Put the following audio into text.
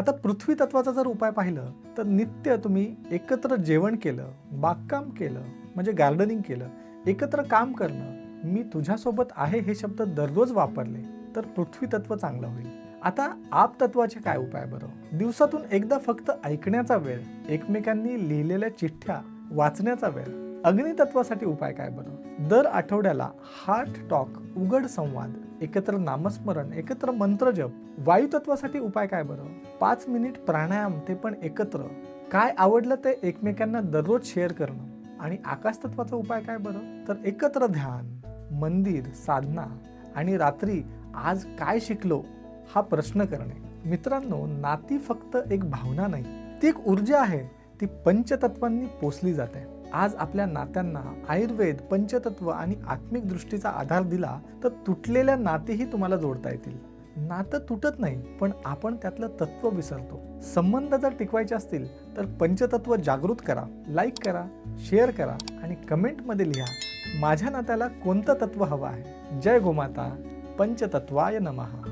आता पृथ्वी तत्वाचा जर उपाय पाहिलं तर नित्य तुम्ही एकत्र जेवण केलं बागकाम केलं म्हणजे गार्डनिंग केलं एकत्र काम करणं मी तुझ्यासोबत आहे हे शब्द दररोज वापरले तर पृथ्वी तत्व चांगलं होईल. आता आप तत्वाचे काय उपाय बरं? दिवसातून एकदा फक्त ऐकण्याचा वेळ एकमेकांनी लिहिलेल्या चिठ्ठ्या वाचण्याचा वेळ अग्नितत्वासाठी उपाय काय बरं? दर आठवड्याला हार्ट टॉक उघड संवाद एकत्र नामस्मरण एकत्र मंत्रजप वायुतत्वासाठी उपाय काय बरं? पाच मिनिट प्राणायाम ते पण एकत्र. काय आवडलं ते एकमेकांना दररोज शेअर करणं? आणि आकाश तत्वाचा उपाय काय बरं? तर एकत्र ध्यान मंदिर साधना आणि रात्री आज काय शिकलो? हा प्रश्न करणे. मित्रांनो नाती फक्त एक भावना नाही ती एक ऊर्जा आहे. ती पंचतत्वांनी पोचली जाते. आज आपल्या नात्यांना आयुर्वेद पंचतत्व आणि आत्मिक दृष्टीचा आधार दिला तर तुटलेल्या नातेही तुम्हाला जोडता येतील. नातं तुटत नाही पण आपण त्यातलं तत्व विसरतो. संबंध जर टिकवायचे असतील तर पंचतत्व जागृत करा लाईक करा शेअर करा आणि कमेंटमध्ये लिहा माझ्या नात्याला कोणतं तत्व हवं आहे? जय गोमाता पंचतत्वाय नमः.